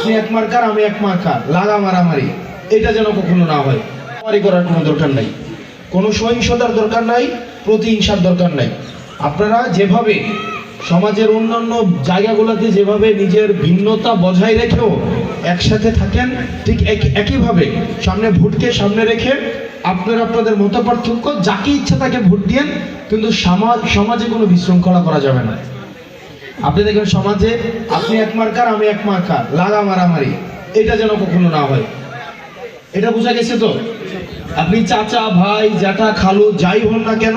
আপনি এক মার্কার, আমি এক মার্কার। লাগা মারামারি, এটা যেন কখনো না হয়। মারামারি করার কোনো দরকার নাই। কোনো সহিংসতার দরকার নাই, প্রতিহিংসার দরকার নাই। আপনারা যেভাবে সমাজের অন্যান্য জায়গাগুলোতে যেভাবে নিজের ভিন্নতা বজায় রেখেও একসাথে থাকেন, ঠিক এক- একইভাবে সামনে ভোটকে সামনে রেখে আপনারা আপনাদের মত পার্থক্য, যাকে ইচ্ছা তাকে ভোট দিয়েন, কিন্তু সমাজ, সমাজে কোনো বিশৃঙ্খলা করা যাবে না। আপনি দেখবেন সমাজে, আপনি এক মার্কার, আমি এক মার্কার, লাগা মারামারি। এটা যেন কখনো না হয়। এটা বোঝা গেছে তো? আপনি চাচা, ভাই, জ্যাঠা, খালু, যাই হন না কেন,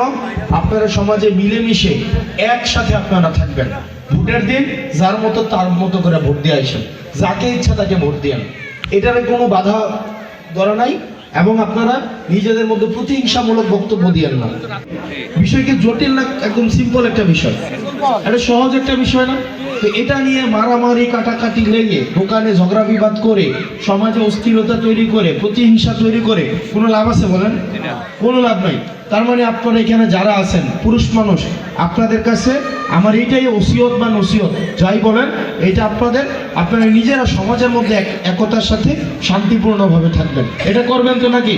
আপনারা সমাজে মিলেমিশে একসাথে আপনারা থাকবেন। ভোটের দিন যার মতো তার মতো করে ভোট দিয়ে আসেন। যাকে ইচ্ছা তাকে ভোট দিয়েন। এটার কোনো বাধা ধরা নাই। এবং আপনারা নিজেদের মধ্যে প্রতিহিংসামূলক বক্তব্য দিয়েন না। বিষয় কি জটিল না, একদম সিম্পল একটা বিষয়। এটা সহজ একটা বিষয় না? এটা নিয়ে মারামারি, কাটাকাটি লেগে দোকানে ঝগড়া বিবাদ করে, সমাজে অস্থিরতা তৈরি করে, প্রতিহিংসা তৈরি করে, কোনো লাভ আছে বলেন? কোনো লাভ নাই। তার মানে আপনারা এখানে যারা আছেন, পুরুষ মানুষ, আপনাদের কাছে আমার এইটাই ওসিয়ত বা নসিয়ত যাই বলেন, এটা আপনাদের, আপনারা নিজেরা সমাজের মধ্যে এক- একতার সাথে শান্তিপূর্ণভাবে থাকবেন। এটা করবেন তো নাকি?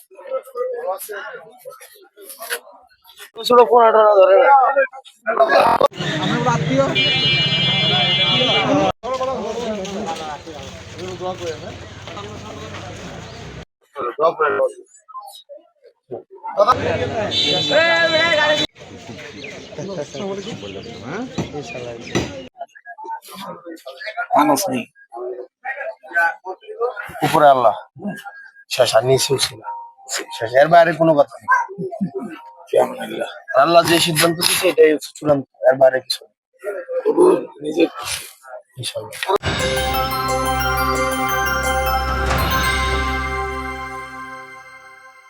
মানুষ নেই। উপরে আল্লাহ। শেষা নিচেও ছিল শেষের বাইরে কোনো কথা নেই। আল্লাহ যে সিদ্ধান্ত দিচ্ছে এটাই হচ্ছে চূড়ান্ত এর বাইরে কিছু নিজের